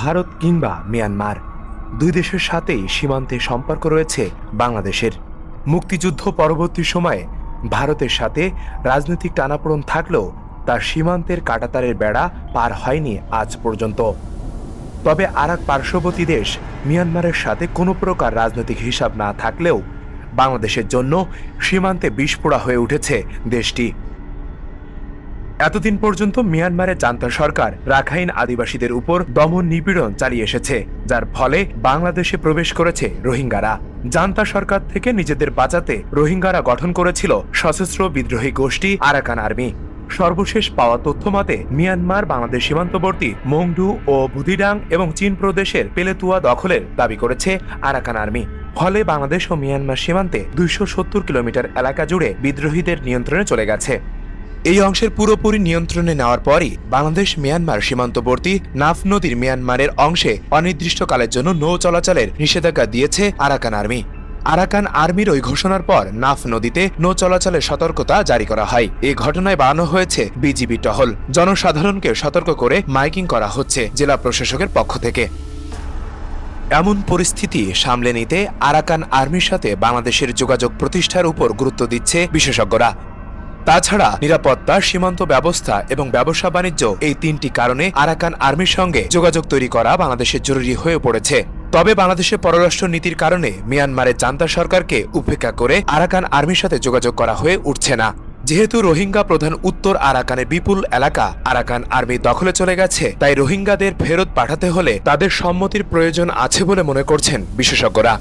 ভারত কিংবা মিয়ানমার। দুই দেশের সাথেই সীমান্তে সম্পর্ক রয়েছে বাংলাদেশের। মুক্তিযুদ্ধ পরবর্তী সময়ে ভারতের সাথে রাজনৈতিক টানাপোড়ন থাকলেও তার সীমান্তের কাটাতারের বেড়া পার হয়নি আজ পর্যন্ত। তবে আর এক পার্শ্ববর্তী দেশ মিয়ানমারের সাথে কোনো প্রকার রাজনৈতিক হিসাব না থাকলেও বাংলাদেশের জন্য সীমান্তে বিস্ফোরা হয়ে উঠেছে দেশটি। এতদিন পর্যন্ত মিয়ানমারের জান্তা সরকার রাখাইন আদিবাসীদের উপর দমন নিপীড়ন চালিয়ে এসেছে, যার ফলে বাংলাদেশে প্রবেশ করেছে রোহিঙ্গারা। জান্তা সরকার থেকে নিজেদের বাঁচাতে রোহিঙ্গারা গঠন করেছিল সশস্ত্র বিদ্রোহী গোষ্ঠী আরাকান আর্মি। সর্বশেষ পাওয়া তথ্য মতে, মিয়ানমার বাংলাদেশ সীমান্তবর্তী মংডু ও বুদিডাং এবং চীন প্রদেশের পেলেতুয়া দখলের দাবি করেছে আরাকান আর্মি। ফলে বাংলাদেশ ও মিয়ানমার সীমান্তে দুইশো সত্তর কিলোমিটার এলাকা জুড়ে বিদ্রোহীদের নিয়ন্ত্রণে চলে গেছে। এই অংশের পুরোপুরি নিয়ন্ত্রণে নেওয়ার পরই বাংলাদেশ মিয়ানমার সীমান্তবর্তী নাফ নদীর মিয়ানমারের অংশে অনির্দিষ্টকালের জন্য নৌ চলাচলের নিষেধাজ্ঞা দিয়েছে আরাকান আর্মি। আরাকান আর্মির ওই ঘোষণার পর নাফ নদীতে নৌ চলাচলের সতর্কতা জারি করা হয়। এই ঘটনায় বানানো হয়েছে বিজিবি টহল। জনসাধারণকে সতর্ক করে মাইকিং করা হচ্ছে জেলা প্রশাসকের পক্ষ থেকে। এমন পরিস্থিতি সামলে নিতে আরাকান আর্মির সাথে বাংলাদেশের যোগাযোগ প্রতিষ্ঠার উপর গুরুত্ব দিচ্ছে বিশেষজ্ঞরা। তাছাড়া নিরাপত্তা, সীমান্ত ব্যবস্থা এবং ব্যবসা বাণিজ্য এই তিনটি কারণে আরাকান আর্মির সঙ্গে যোগাযোগ তৈরি করা বাংলাদেশের জরুরি হয়ে পড়েছে। তবে বাংলাদেশের পররাষ্ট্র নীতির কারণে মিয়ানমারের জান্তা সরকারকে উপেক্ষা করে আরাকান আর্মির সাথে যোগাযোগ করা হয়ে উঠছে না। যেহেতু রোহিঙ্গা প্রধান উত্তর আরাকানের বিপুল এলাকা আরাকান আর্মি দখলে চলে গেছে, তাই রোহিঙ্গাদের ফেরত পাঠাতে হলে তাদের সম্মতির প্রয়োজন আছে বলে মনে করছেন বিশেষজ্ঞরা।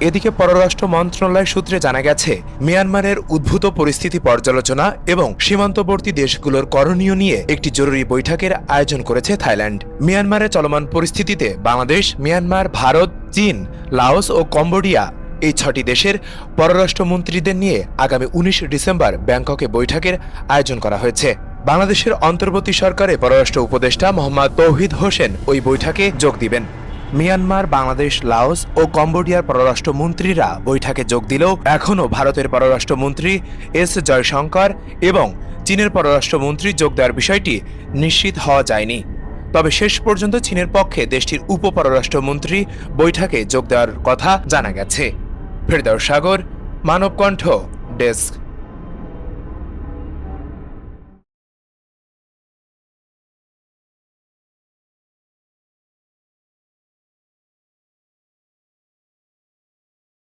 এদিকে পররাষ্ট্র মন্ত্রণালয় সূত্রে জানা গেছে, মিয়ানমারের উদ্ভূত পরিস্থিতি পর্যালোচনা এবং সীমান্তবর্তী দেশগুলোর করণীয় নিয়ে একটি জরুরি বৈঠকের আয়োজন করেছে থাইল্যান্ড। মিয়ানমারে চলমান পরিস্থিতিতে বাংলাদেশ, মিয়ানমার, ভারত, চীন, লাওস ও কম্বোডিয়া এই ছটি দেশের পররাষ্ট্রমন্ত্রীদের নিয়ে আগামী উনিশ ডিসেম্বর ব্যাংককে বৈঠকের আয়োজন করা হয়েছে। বাংলাদেশের অন্তর্বর্তী সরকারে পররাষ্ট্র উপদেষ্টা মোহাম্মদ তৌহিদ হোসেন ওই বৈঠকে যোগ দিবেন। মিয়ানমার, বাংলাদেশ, লাওস ও কম্বোডিয়ার পররাষ্ট্রমন্ত্রীরা বৈঠকে যোগ দিলেও এখনও ভারতের পররাষ্ট্রমন্ত্রী এস জয়শঙ্কর এবং চীনের পররাষ্ট্রমন্ত্রী যোগ দেওয়ার বিষয়টি নিশ্চিত হওয়া যায়নি। তবে শেষ পর্যন্ত চীনের পক্ষে দেশটির উপপররাষ্ট্রমন্ত্রী বৈঠকে যোগ দেওয়ার কথা জানা গেছে। ফেরদার সাগর, মানবকণ্ঠ, ডেস্ক।